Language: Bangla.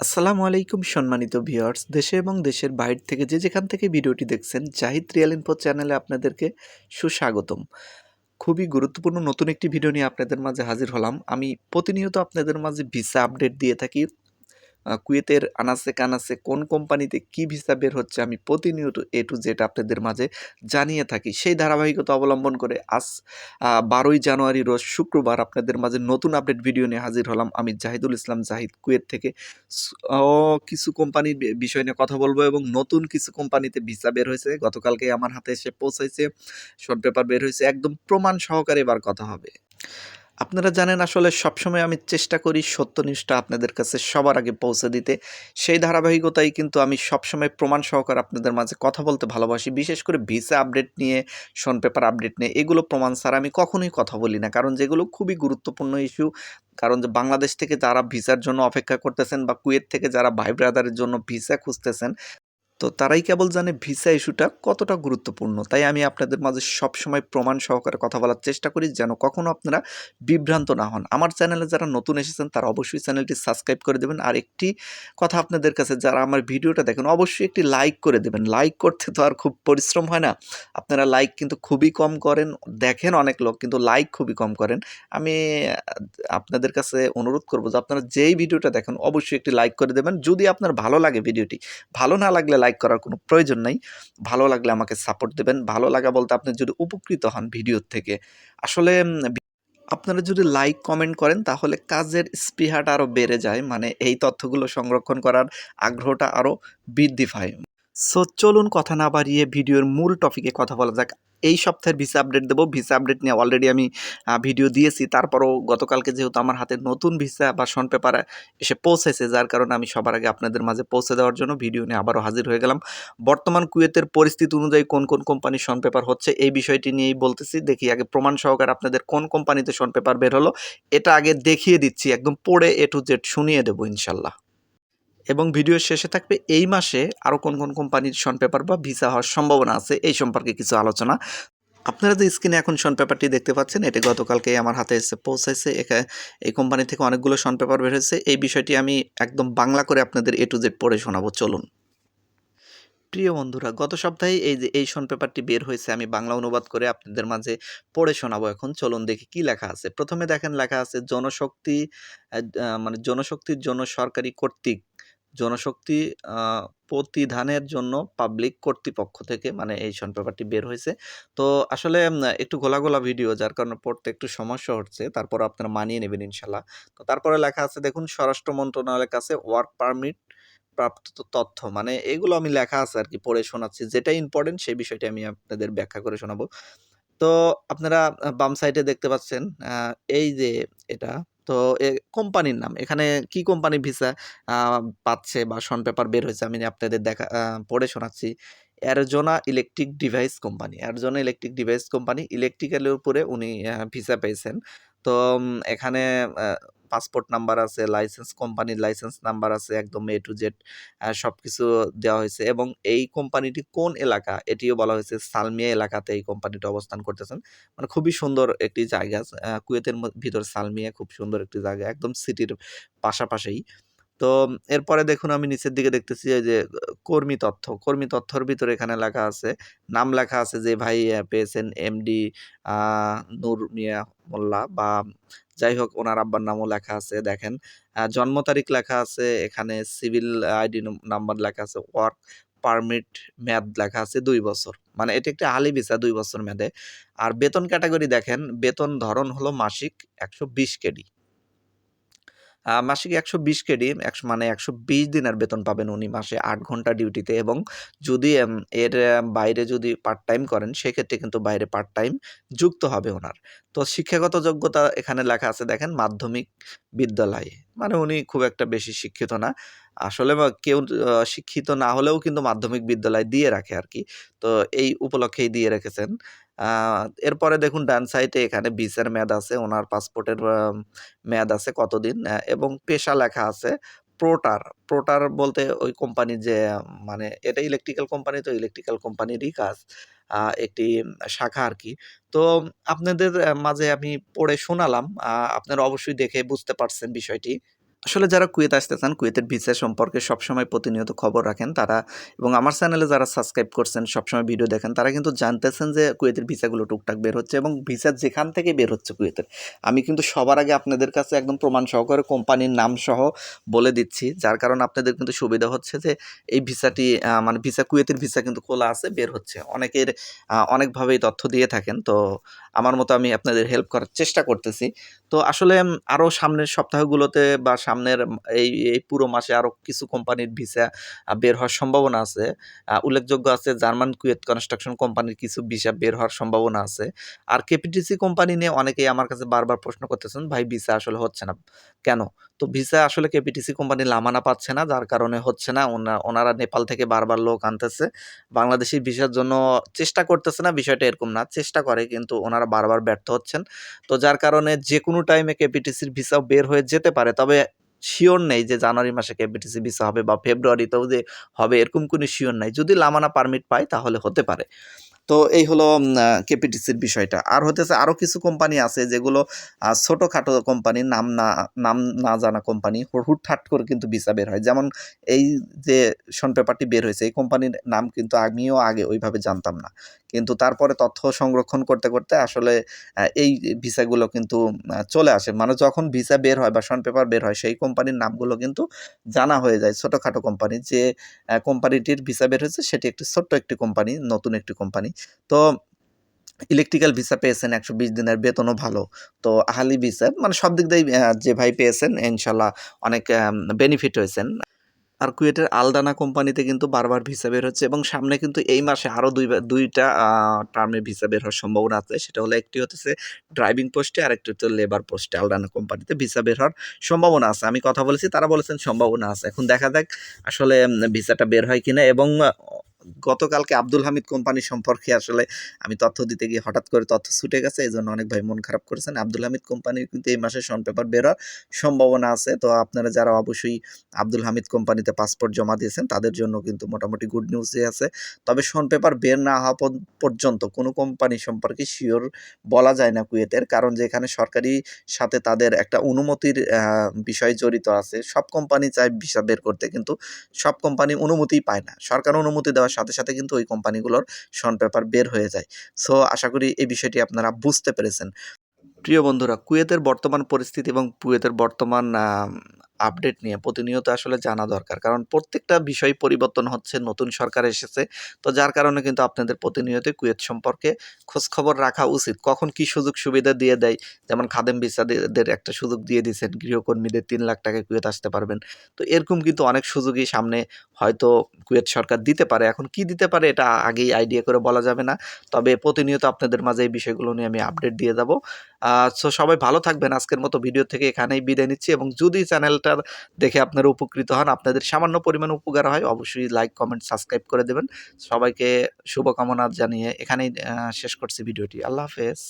আসসালামু আলাইকুম, সম্মানিত ভিউয়ার্স। দেশে এবং দেশের বাইরে থেকে যে যেখান থেকে ভিডিওটি দেখছেন, জাহিদ রিয়াল ইনফো চ্যানেলে আপনাদেরকে সুস্বাগতম। খুবই গুরুত্বপূর্ণ নতুন একটি ভিডিও নিয়ে আপনাদের মাঝে হাজির হলাম। আমি প্রতিনিয়ত আপনাদের মাঝে ভিসা আপডেট দিয়ে থাকি। কুয়েতের আনাসে কানাসে কোন কোম্পানিতে কি ভিসা বের হচ্ছে আমি প্রতিনিয়ত এ টু জেড আপনাদের মাঝে জানিয়ে থাকি। সেই ধারাবাহিকতা অবলম্বন করে আজ বারোই জানুয়ারি, রোজ শুক্রবার আপনাদের মাঝে নতুন আপডেট ভিডিও নিয়ে হাজির হলাম আমি জাহিদুল ইসলাম, জাহিদ কুয়েত থেকে। কিছু কোম্পানির বিষয় নিয়ে কথা বলব এবং নতুন কিছু কোম্পানিতে ভিসা বের হয়েছে। গতকালকে আমার হাতে এসে পৌঁছাইছে শর্ট পেপার বের হয়েছে, একদম প্রমাণ সহকারে এবার কথা হবে। আপনারা জানেন আসলে সবসময় আমি চেষ্টা করি সত্যনিষ্ঠা আপনাদের কাছে সবার আগে পৌঁছে দিতে। সেই ধারাবাহিকতাই কিন্তু আমি সবসময় প্রমাণ সহকারে আপনাদের মাঝে কথা বলতে ভালোবাসি। বিশেষ করে ভিসা আপডেট নিয়ে শন পেপার আপডেট নিয়ে, এগুলো প্রমাণ ছাড়া আমি কখনোই কথা বলি না। কারণ যেগুলো খুবই গুরুত্বপূর্ণ ইস্যু, কারণ যে বাংলাদেশ থেকে যারা ভিসার জন্য অপেক্ষা করতেছেন বা কুয়েত থেকে যারা ভাই ব্রাদারের জন্য ভিসা খুঁজতেছেন তো তারাই কেবল জানে ভিসা ইস্যুটা কতটা গুরুত্বপূর্ণ। তাই আমি আপনাদের মাঝে সবসময় প্রমাণ সহকারে কথা বলার চেষ্টা করি যেন কখনো আপনারা বিভ্রান্ত না হন। আমার চ্যানেলে যারা নতুন এসেছেন তারা অবশ্যই চ্যানেলটি সাবস্ক্রাইব করে দেবেন। আর একটি কথা আপনাদের কাছে, যারা আমার ভিডিওটা দেখেন, অবশ্যই একটি লাইক করে দেবেন। লাইক করতে তো আর খুব পরিশ্রম হয় না। আপনারা লাইক কিন্তু খুবই কম করেন, দেখেন অনেক লোক কিন্তু লাইক খুবই কম করেন। আমি আপনাদের কাছে অনুরোধ করব যে আপনারা যেই ভিডিওটা দেখেন, অবশ্যই একটি লাইক করে দেবেন। যদি আপনার ভালো লাগে ভিডিওটি, ভালো না লাগলে লাইক করার কোনো প্রয়োজন নাই। ভালো লাগলে আমাকে সাপোর্ট দেবেন। ভালো লাগা বলতে আপনি যদি উপকৃত হন ভিডিওর থেকে, আসলে আপনারা যদি লাইক কমেন্ট করেন তাহলে কাজের স্পৃহাটা আরও বেড়ে যায়। মানে এই তথ্যগুলো সংরক্ষণ করার আগ্রহটা আরও বৃদ্ধি পায়। সো চলুন কথা না বাড়িয়ে ভিডিওর মূল টপিকে কথা বলা যাক। এই সপ্তাহের ভিসা আপডেট দেবো। ভিসা আপডেট নিয়ে অলরেডি আমি ভিডিও দিয়েছি। তারপরও গতকালকে যেহেতু আমার হাতে নতুন ভিসা বা শন পেপার এসে পৌঁছেছে, যার কারণে আমি সবার আগে আপনাদের মাঝে পৌঁছে দেওয়ার জন্য ভিডিও নিয়ে আবারও হাজির হয়ে গেলাম। বর্তমান কুয়েতের পরিস্থিতি অনুযায়ী কোন কোন কোম্পানির শন পেপার হচ্ছে এই বিষয়টি নিয়েই বলতেছি। দেখি আগে প্রমাণ সহকারে আপনাদের কোন কোম্পানিতে শন পেপার বের হলো, এটা আগে দেখিয়ে দিচ্ছি। একদম পড়ে এ টু জেড শুনিয়ে দেবো, ইনশাল্লাহ। এবং ভিডিওর শেষে থাকবে, এই মাসে আরও কোন কোন কোম্পানির শন পেপার বা ভিসা হওয়ার সম্ভাবনা আছে, এই সম্পর্কে কিছু আলোচনা। আপনারা যে স্ক্রিনে এখন শন পেপারটি দেখতে পাচ্ছেন, এটি গতকালকে আমার হাতে এসে পৌঁছাইছে এই কোম্পানি থেকে অনেকগুলো শন পেপার বের হয়েছে। এই বিষয়টি আমি একদম বাংলা করে আপনাদের এ টু জেড পড়ে শোনাবো, চলুন। প্রিয় বন্ধুরা, গত সপ্তাহে এই যে, এই শন পেপারটি বের হয়েছে, আমি বাংলা অনুবাদ করে আপনাদের মাঝে পড়ে শোনাবো এখন। চলুন দেখি কি লেখা আছে। প্রথমে দেখেন, লেখা আছে, জনশক্তি মানে জনশক্তির জন্য সরকারি কর্তৃক জনশক্তি প্রতিধানের জন্য পাবলিক কর্তৃপক্ষ থেকে মানে এই শন পেপারটি বের হয়েছে। তো আসলে একটু গোলা গোলা ভিডিও যার কারণে পড়তে একটু সমস্যা হচ্ছে। তারপর আপনারা মানিয়ে নেবেন ইনশাল্লাহ। তো তারপরে লেখা আছে, দেখুন, স্বরাষ্ট্র মন্ত্রণালয়ের কাছে ওয়ার্ক পারমিট প্রাপ্ত তথ্য। মানে এগুলো আমি লেখা আছে আর কি, পড়ে শোনাচ্ছি। যেটা ইম্পর্টেন্ট সেই বিষয়টি আমি আপনাদের ব্যাখ্যা করে শোনাবো। তো আপনারা বাম সাইডে দেখতে পাচ্ছেন এই যে এটা তো এ কোম্পানির নাম। এখানে কি কোম্পানি ভিসা পাচ্ছে বা শন পেপার বের হয়েছে আমি আপনাদের দেখা পড়ে শোনাচ্ছি। Arizona electric device company. Arizona electric device company ইলেকট্রিক্যালের উপরে উনি ভিসা পেয়েছেন। তো এখানে পাসপোর্ট নাম্বার আছে, লাইসেন্স, কোম্পানির লাইসেন্স নাম্বার আছে, একদম এ টু জেড সব কিছু দেওয়া হয়েছে এবং এই কোম্পানিটি কোন এলাকা? এটিও বলা হয়েছে সালমিয়া এলাকাতে এই কোম্পানিটি অবস্থান করতেছেন। মানে খুবই সুন্দর একটি জায়গা কুয়েতের ভিতর সালমিয়া খুব সুন্দর একটি জায়গা, একদম সিটির পাশাপাশি তো এরপরে দেখুন আমি নিচের দিকে দেখতেছি যে, কর্মী তথ্য। কর্মী তথ্যর ভিতরে এখানে লেখা আছে, নাম লেখা আছে যে ভাই পেয়েছেন এমডি নূর মিয়া মোল্লা বা যাই হোক ওনার আব্বার নামও লেখা আছে, দেখেন। জন্ম তারিখ লেখা আছে, এখানে সিভিল আইডি নাম্বার লেখা আছে, ওয়ার্ক পারমিট মেয়াদ লেখা আছে দুই বছর। মানে এটি একটি আলি ভিসা দুই বছর মেয়াদে। আর বেতন ক্যাটাগরি দেখেন, বেতন ধরন হলো মাসিক একশো বিশ কেডি। মাসিক একশো বিশ কেডি একশো মানে একশো বিশ দিনের বেতন পাবেন উনি মাসে আট ঘণ্টা ডিউটিতে এবং যদি এর বাইরে যদি পার্ট টাইম করেন, সেক্ষেত্রে কিন্তু বাইরে পার্ট টাইম যুক্ত হবে ওনার। তো শিক্ষাগত যোগ্যতা এখানে লেখা আছে, দেখেন, মাধ্যমিক বিদ্যালয়ে। মানে উনি খুব একটা বেশি শিক্ষিত না। আসলে কেউ শিক্ষিত না হলেও কিন্তু মাধ্যমিক বিদ্যালয় দিয়ে রাখে আর কি। তো এই উপলক্ষেই দিয়ে রেখেছেন। এরপরে দেখুন ডান সাইডে এখানে ভিসার মেয়াদ আছে, ওনার পাসপোর্টের মেয়াদ আছে কতদিন এবং পেশা লেখা আছে প্রোটার। প্রোটার বলতে ওই কোম্পানি যে মানে এটা ইলেকট্রিক্যাল কোম্পানি তো ইলেকট্রিক্যাল কোম্পানিরই কাজ একটি শাখা আর কি। তো আপনাদের মাঝে আমি পড়ে শোনালাম আপনারা অবশ্যই দেখে বুঝতে পারছেন বিষয়টি। আসলে যারা কুয়েত আসতে চান, কুয়েতের ভিসা সম্পর্কে সবসময় প্রতিনিয়ত খবর রাখেন তারা এবং আমার চ্যানেলে যারা সাবস্ক্রাইব করছেন, সবসময় ভিডিও দেখেন, তারা কিন্তু জানতেছেন যে কুয়েতের ভিসাগুলো টুকটাক বের হচ্ছে এবং ভিসা যেখান থেকে বের হচ্ছে কুয়েতের। আমি কিন্তু সবার আগে আপনাদের কাছে একদম প্রমাণ সহকারে কোম্পানির নাম সহ বলে দিচ্ছি, যার কারণে আপনাদের কিন্তু সুবিধা হচ্ছে যে এই ভিসাটি মানে ভিসা, কুয়েতের ভিসা কিন্তু খোলা আছে, বের হচ্ছে। অনেকের অনেকভাবেই তথ্য দিয়ে থাকেন, তো আমার মতো আমি আপনাদের হেল্প করার চেষ্টা করতেছি। তো আসলে আরও আরও সামনের সপ্তাহগুলোতে বা সামনের এই এই পুরো মাসে আরও কিছু কোম্পানির ভিসা বের হওয়ার সম্ভাবনা আছে। উল্লেখযোগ্য আছে জার্মান কুয়েত কনস্ট্রাকশন কোম্পানির কিছু ভিসা বের হওয়ার সম্ভাবনা আছে। আর কেপিটিসি কোম্পানি নিয়ে অনেকেই আমার কাছে বারবার প্রশ্ন করতেছেন, ভাই, ভিসা আসলে হচ্ছে না, কেন? তো ভিসা আসলে কেপিটিসি কোম্পানি লামানা পাচ্ছে না। যার কারণে হচ্ছে না, ওনা- ওনারা নেপাল থেকে বারবার লোক আনতেছে। বাংলাদেশি ভিসার জন্য চেষ্টা করতেছে না, বিষয়টা এরকম না, চেষ্টা করে কিন্তু ওনারা বারবার ব্যর্থ হচ্ছেন। তো যার কারণে যে কোনো টাইমে কেপিটিসির ভিসাও বের হয়ে যেতে পারে, তবে শিওর নেই যে জানুয়ারি মাসে কেপিটিসি ভিসা হবে বা ফেব্রুয়ারিতেও যে হবে, এরকম কোনো শিওর নাই। যদি লামানা পারমিট পায়, তাহলে হতে পারে। তো এই হলো কেপিটিসির বিষয়টা। আর হতেছে আরও কিছু কোম্পানি আছে যেগুলো ছোটোখাটো কোম্পানি নাম না নাম না জানা কোম্পানি হুটহাট করে কিন্তু ভিসা বের হয়। যেমন এই যে শন পেপারটি বের হয়েছে, এই কোম্পানির নাম কিন্তু আমিও আগে ওইভাবে জানতাম না। কিন্তু তারপরে তথ্য সংরক্ষণ করতে করতে আসলে এই ভিসাগুলো কিন্তু চলে আসে। মানে যখন ভিসা বের হয় বা শন পেপার বের হয়, সেই কোম্পানির নামগুলো কিন্তু জানা হয়ে যায় ছোটোখাটো কোম্পানি যে কোম্পানিটির ভিসা বের হয়েছে, সেটি একটি ছোট্ট একটি কোম্পানি নতুন একটি কোম্পানি তো ইলেকট্রিক্যাল ভিসা পেয়েছেন একশো বিশ দিনের, বেতনও ভালো। তো আহালি ভিসা মানে সব দিক দিয়ে যে ভাই পেয়েছেন ইনশাল্লাহ অনেক বেনিফিট হয়েছেন। আর কুয়েটের আলদানা কোম্পানিতে কিন্তু বারবার ভিসা বের হচ্ছে এবং সামনে কিন্তু এই মাসে আরও দুই দুইটা টার্মে ভিসা বের হওয়ার সম্ভাবনা আছে। সেটা হলো একটি হচ্ছে ড্রাইভিং পোস্টে আর একটি হচ্ছে লেবার পোস্টে আলদানা কোম্পানিতে ভিসা বের হওয়ার সম্ভাবনা আছে। আমি কথা বলেছি, তারা বলেছেন সম্ভাবনা আছে। এখন দেখা যাক আসলে ভিসাটা বের হয় কিনা এবং গতকালকে আব্দুল হামিদ কোম্পানি সম্পর্কে আসলে আমি তথ্য দিতে গিয়ে হঠাৎ করে তথ্য ছুটে গেছে এই জন্য অনেক ভাই মন খারাপ করেছেন। আব্দুল হামিদ কোম্পানির কিন্তু এই মাসে শন পেপার বের হওয়ার সম্ভাবনা আছে। তো আপনারা যারা অবশ্যই আব্দুল হামিদ কোম্পানিতে পাসপোর্ট জমা দিয়েছেন, তাদের জন্য কিন্তু মোটামুটি গুড নিউজই আছে। তবে শন পেপার বের না হওয়া পর্যন্ত কোনো কোম্পানি সম্পর্কে শিওর বলা যায় না কুয়েতের, কারণ যেখানে সরকারি সাথে তাদের একটা অনুমতির বিষয় জড়িত আছে। সব কোম্পানি চায় ভিসা বের করতে, কিন্তু সব কোম্পানি অনুমতি পায় না। সরকার অনুমতি দেওয়ার সাথে সাথে কিন্তু ওই কোম্পানিগুলোর শন পেপার বের হয়ে যায়। সো, আশা করি এই বিষয়টি আপনারা বুঝতে পেরেছেন। প্রিয় বন্ধুরা, কুয়েতের বর্তমান পরিস্থিতি এবং কুয়েতের বর্তমান আপডেট নিয়ে প্রতিনিয়ত আসলে জানা দরকার। কারণ প্রত্যেকটা বিষয় পরিবর্তন হচ্ছে, নতুন সরকার এসেছে। তো যার কারণে কিন্তু আপনাদের প্রতিনিয়ত কুয়েত সম্পর্কে খোঁজ খবর রাখা উচিত। কখন কি সুযোগ সুবিধা দিয়ে দেয়? যেমন খাদেম ভিসাদের একটা সুযোগ দিয়ে দিয়েছেন, গৃহকর্মীদের তিন লাখ টাকায় কুয়েত আসতে পারবেন। তো এরকম কিন্তু অনেক সুযোগই সামনে হয়তো কুয়েত সরকার দিতে পারে। এখন কি দিতে পারে এটা আগেই আইডিয়া করে বলা যাবে না। তবে প্রতিনিয়ত আপনাদের মাঝে এই বিষয়গুলো নিয়ে আমি আপডেট দিয়ে যাব সো সবাই ভালো থাকবেন। আজকের মতো ভিডিও থেকে এখানেই বিদায় নিচ্ছি এবং যদি চ্যানেলটা দেখে আপনারা উপকৃত হন। আপনাদের সামান্য পরিমাণ উপকার হয়, অবশ্যই লাইক কমেন্ট সাবস্ক্রাইব করে দেবেন। সবাইকে শুভকামনা জানিয়ে এখানেই শেষ করছি ভিডিওটি। আল্লাহ হাফেজ।